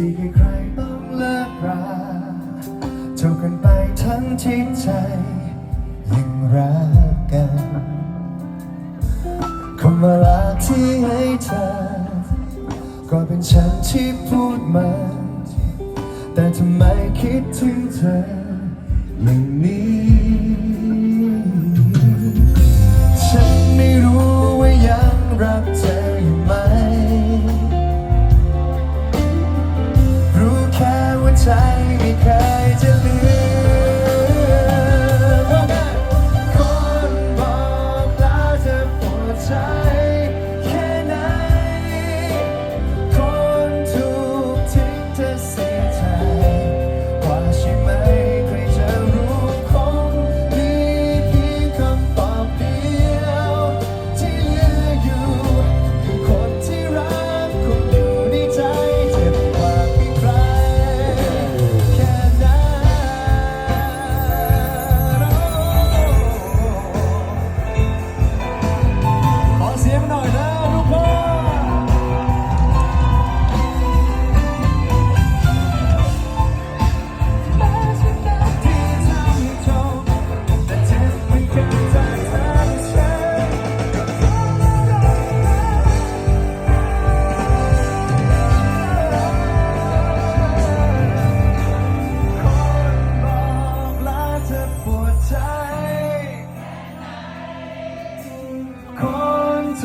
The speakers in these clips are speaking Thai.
ที่ใครต้องเลิกราเจ้ากันไปทั้งที่ใจยังรักกันคำว่ารักที่ให้เธอ ก็เป็นฉันที่พูดมา แต่ทำไมคิดถึงเธออย่างนี้ time.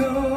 so